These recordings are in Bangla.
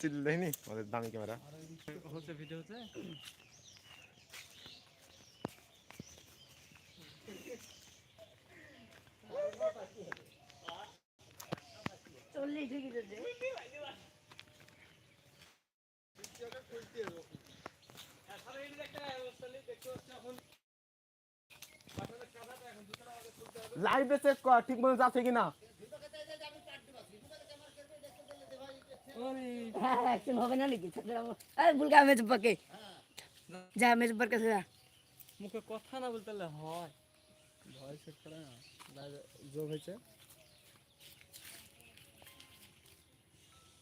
চিল্লাইনি? আমাদের দামি ক্যামেরা। হচ্ছে ভিডিও হচ্ছে চল্লিশ লাইভে চেক কর ঠিক মতো যাচ্ছে কিনা? হ্যাঁ একদিন হবে না নাকি? আরে মেজ পাকে যা মেজ পার যা। মুখে কথা না বলতে হয়। ভয় সেট করে না। যোগ হয়েছে।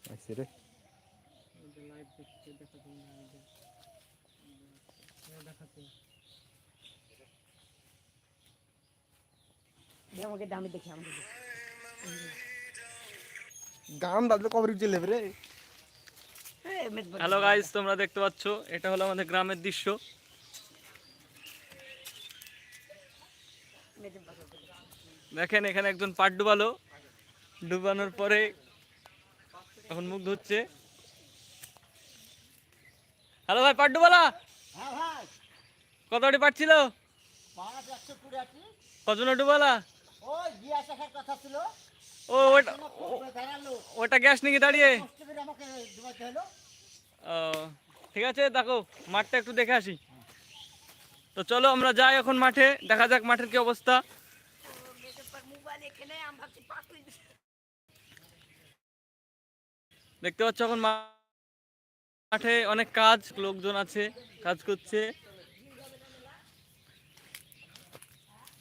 আইসি রে। লাইভ দেখতে দেখাতে দেখাতে আমাকে দামি দেখি আমাকে। গান বাজলে কবর চলে রে? হ্যালো গাইস তোমরা দেখতে পাচ্ছ এটা হলো আমাদের গ্রামের দৃশ্য। দেখেন এখানে একজন পাট ডুবালো। ডুবানোর পরে এখন মুখ ধুচ্ছে হ্যালো ভাই পাট ডুবালা? হ্যাঁ কতটি পাট ছিল? কজন ডুবালা? ওই গিয়া শেখার কথা ছিল। ও ওটা ওটা গ্যাস নাকি দাঁড়িয়ে? ও, ঠিক আছে দেখো মাঠটা একটু দেখে আসি। তো চলো আমরা যাই এখন মাঠে দেখা যাক মাঠের কি অবস্থা। দেখতে পাচ্ছ এখন মাঠে অনেক কাজ লোকজন আছে কাজ করছে।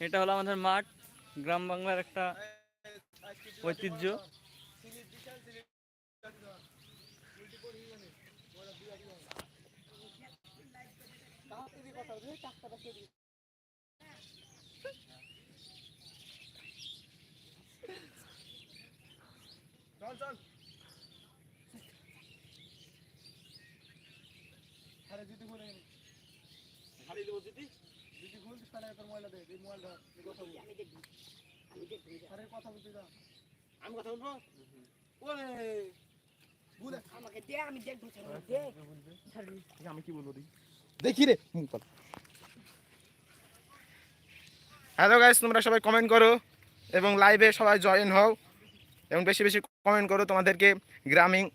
এটা হলো আমাদের মাঠ। গ্রাম বাংলার একটা ঐতিহ্য। আমি কথা বলব? ওরে বলে। আমাকে দে আমি দেখব দে। আমি কি বলব দেখি। দেখি রে। হ্যালো গাইস তোমরা সবাই কমেন্ট করো এবং লাইভে সবাই জয়েন হও এবং বেশি বেশি কমেন্ট করো তোমাদেরকে গ্রামীণ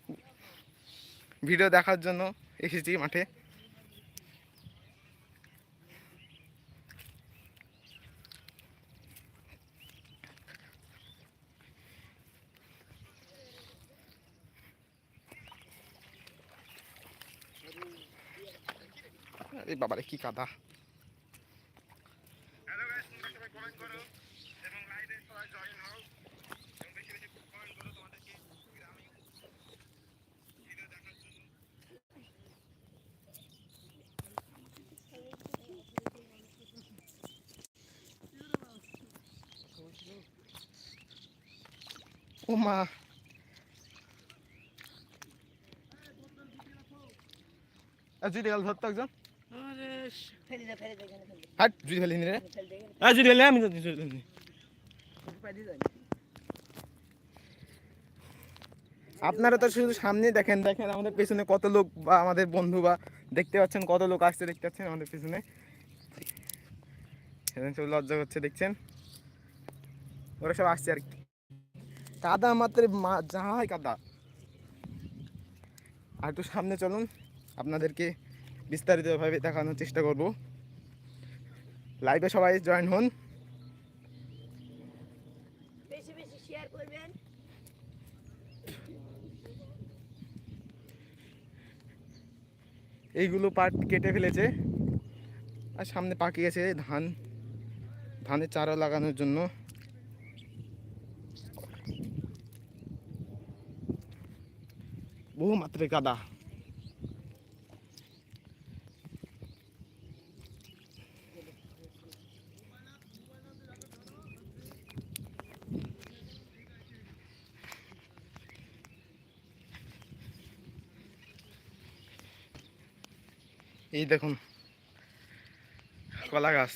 ভিডিও দেখার জন্য এসেছি মাঠে আরে বাবারে কি কাদা ও মা। যদি গেল ধরতো একজন। ফেলে দে ফেলে দে এখানে ফেলে দে। হাট যদি রে। ফেলে। হ্যাঁ ফেলি আমি আপনারা তো শুধু সামনে দেখেন দেখেন আমাদের পেছনে কত লোক বা আমাদের বন্ধু বা দেখতে পাচ্ছেন কত লোক আসছে দেখতে পাচ্ছেন আমাদের পেছনে। সেখানে সব লজ্জা করছে দেখছেন? ওরা সব আসছে আর কি। কাদা মাত্র মা- যা হয় কাদা। আর একটু সামনে চলুন আপনাদেরকে বিস্তারিতভাবে দেখানোর চেষ্টা করব। লাইভে সবাই জয়েন হন। এইগুলো পাট কেটে ফেলেছে। আর সামনে পাকি গেছে ধান। ধানের চারা লাগানোর জন্য। বহু মাত্রায় কাদা এই দেখুন কলা গাছ।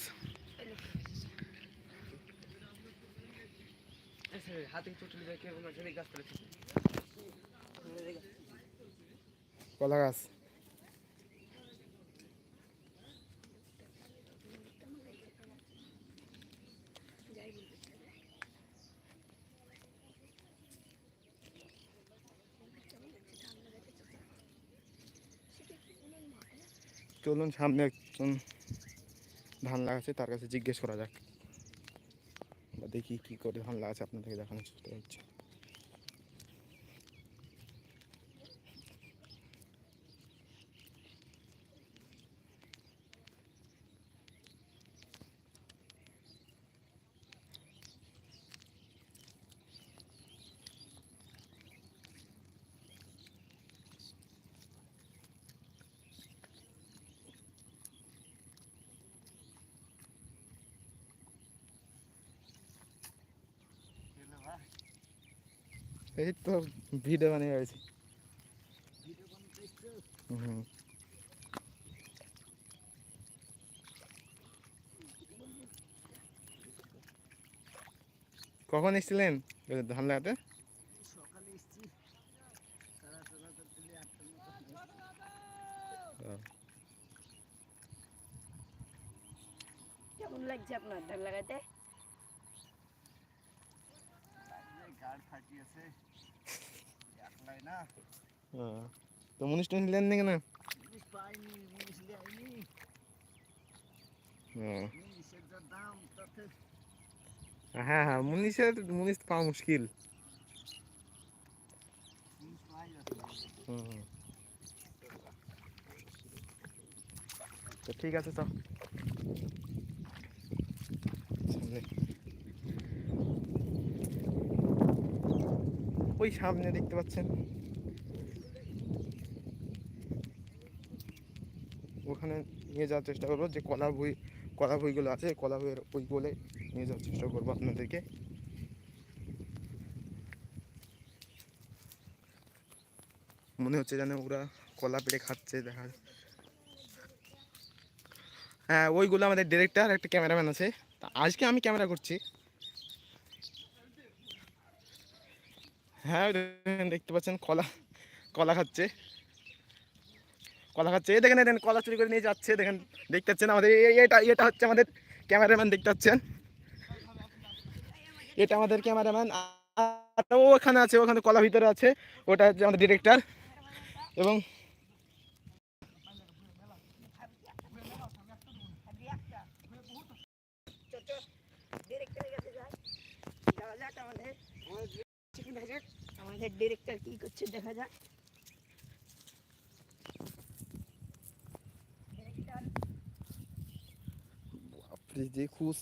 কলা গাছ। চলুন, সামনে একজন ধান লাগাচ্ছে, তার কাছে জিজ্ঞেস করা যাক। দেখি কি করে ধান লাগাচ্ছে, আপনাদেরকে দেখানোর চেষ্টা করছি। এই তো ভিডিও বানিয়ে আছি কখন এসেছিলেন? ধান লাগাতে কেমন লাগছে আপনার ধান লাগাতে হ্যাঁ। তো মুনিশ টুনিশ নিলেন না কেন হ্যাঁ। হ্যাঁ মুনিশের মুনিশ পাওয়া মুশকিল। তো ঠিক আছে তো। ওই সামনে দেখতে পাচ্ছেন। ওখানে নিয়ে যাওয়ার চেষ্টা করব, যে কলা বই কলা বইগুলো আছে, কলা বইয়ের ওই বইগুলো নিয়ে যাওয়ার চেষ্টা করব আপনাদেরকে। মনে হচ্ছে যেন ওরা কলা পেড়ে খাচ্ছে, দেখা হ্যাঁ ওইগুলো আমাদের ডিরেক্টর একটা ক্যামেরাম্যান আছে। তা আজকে আমি ক্যামেরা করছি। হ্যাঁ দেখতে পাচ্ছেন কলা কলা খাচ্ছে। কলা খাচ্ছে। এই দেখেন দেখেন, কলা চুরি করে নিয়ে যাচ্ছে। দেখেন, দেখতে পাচ্ছেন আমাদের এটা এটা হচ্ছে আমাদের ক্যামেরাম্যান, দেখতে পাচ্ছেন? এটা আমাদের ক্যামেরাম্যান। ও ওখানে আছে, ওখানে কলা ভিতরে আছে। ওটা হচ্ছে আমাদের ডিরেক্টর। এবং ডিরেক্টরের কাছে যাই যাওয়া যাক আমাদের চিকেন দেখা যাক আমাদের ডিরেক্টর কি করছে দেখা যাক ডিরেক্টর বাপরে যে খুশ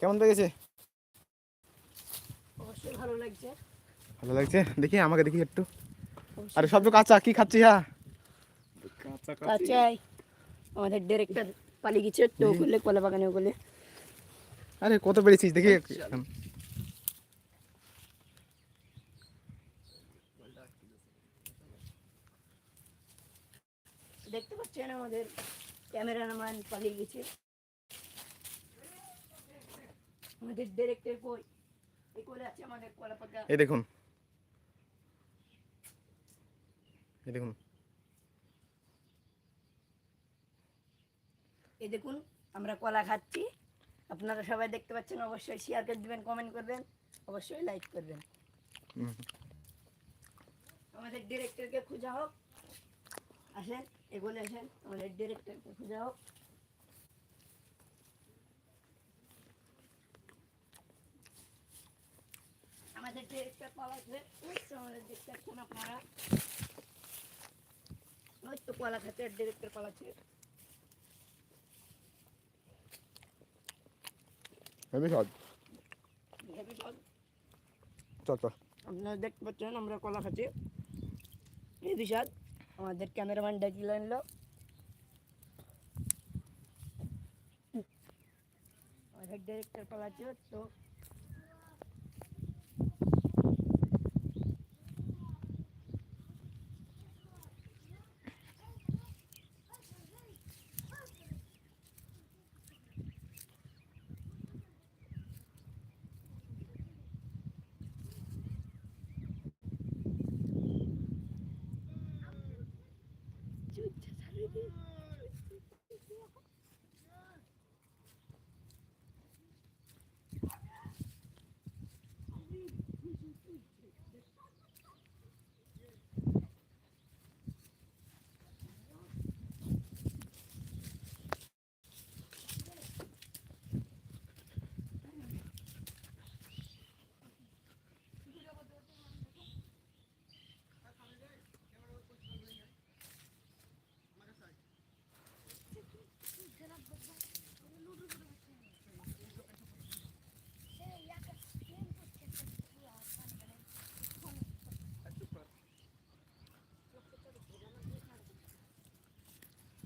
কেমন লেগেছে অবশ্যই ভালো লাগছে। ভালো লাগছে? দেখি আমাকে দেখি একটু। আরে সব তো কাঁচা কি খাচ্ছি হ্যাঁ? কাঁচাই। আমাদের ডিরেক্টর পালিয়ে গেছে তো ওগুলো কলা বাগানে ওগুলো। আরে কত পেরেছিস দেখি। দেখতে পাচ্ছেন আমাদের ক্যামেরাম্যান পালিয়ে গেছে। আমাদের ডিরেক্টর কই এই দেখুন এই দেখুন এই দেখুন আমরা কলা খাচ্ছি আপনারা সবাই দেখতে পাচ্ছেন অবশ্যই শেয়ার করে দিবেন কমেন্ট করবেন অবশ্যই লাইক করবেন। আমাদের ডিরেক্টরকে খোঁজা হোক আসেন এগুলো আসেন আমাদের ডিরেক্টরকে খোঁজা হোক আমাদের আমাদের দেখতে আপনারা কলা ডিরেক্টর পালাচ্ছে হেবি স্বাদ স্বাদ। আপনারা দেখতে পাচ্ছেন আমরা কলা খাচ্ছি এই বিষাদ আমাদের ক্যামেরাম্যান ডাকিল আনলো। আমাদের ডিরেক্টর পালাচ্ছে, তো Thank you.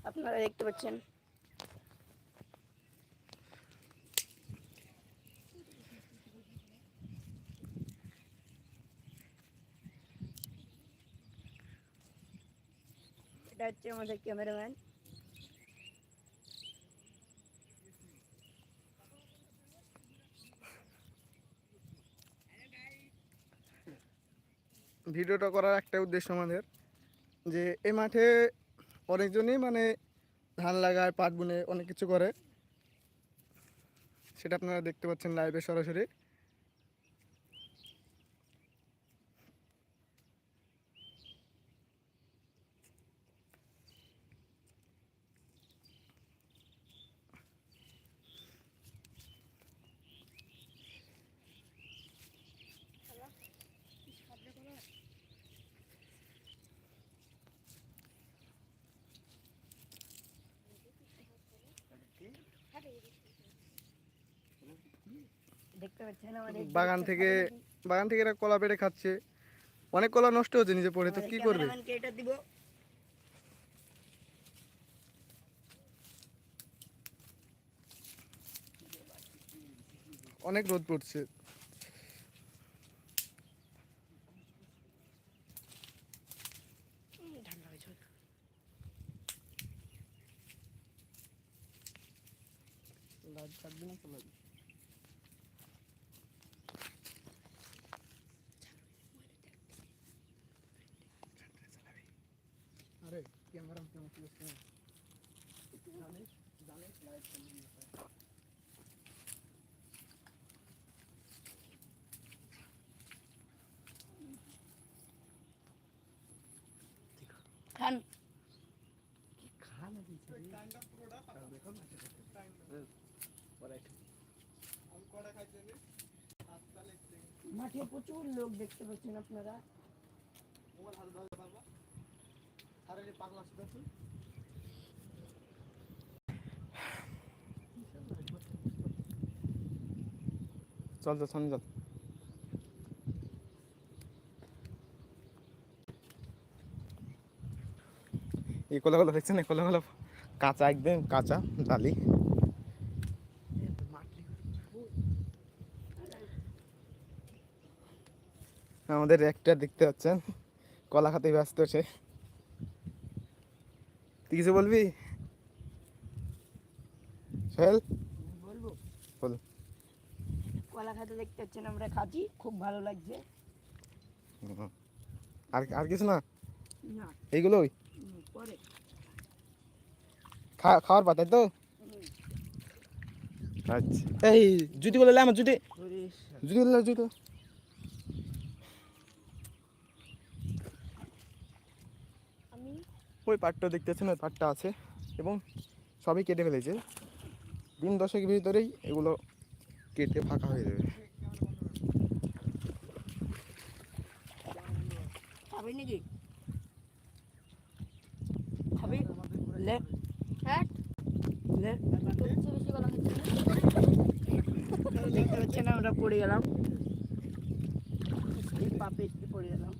আপনারা দেখতে পাচ্ছেন। এটা হচ্ছে আমাদের ক্যামেরাম্যান। ভিডিওটা করার একটা উদ্দেশ্য আমাদের, যে এই মাঠে অনেকজনই মানে ধান লাগায়, পাট বুনে অনেক কিছু করে। সেটা আপনারা দেখতে পাচ্ছেন লাইভে সরাসরি। দেখতে পাচ্ছেন আমাদের বাগান থেকে বাগান থেকে এরা কলা পেড়ে খাচ্ছে। অনেক কলা নষ্ট হচ্ছে নিজে পড়ে তো কি করবে? এটা দিব। অনেক রোদ পড়ছে। ঠান্ডা হয়েছে আরে ক্যামেরা খান মাঠে প্রচুর লোক দেখতে পাচ্ছেন আপনারা। চল চল সামনে চল। এই কলাগুলো দেখছেন? এই কলাগুলো কাঁচা একদম কাঁচা ডালি। আমাদের একটা দেখতে পাচ্ছেন কলা খাতে ব্যস্ত আছে তুই কিছু বলবি? সোহেল? বলব। বল। কলা খাতে দেখতে পাচ্ছেন আমরা খাচ্ছি খুব ভালো লাগছে। আর আর কিছু না? এইগুলোই? পরে। খাওয়ার পাতাই তো। আচ্ছা। এই জুতি গুলো আমার জুতি। জুতি গুলো জুতো। আমি? ওই পাটটা দেখতেছেন ওই পাটটা আছে। এবং সবই কেটে ফেলেছে। দিন দশেক ভিতরেই এগুলো কেটে ফাঁকা হয়ে যাবে। খাবি নাকি? খাবি? খাচ্ছে দেখতে পাচ্ছেন আমরা পড়ে গেলাম। পাপে পড়ে গেলাম।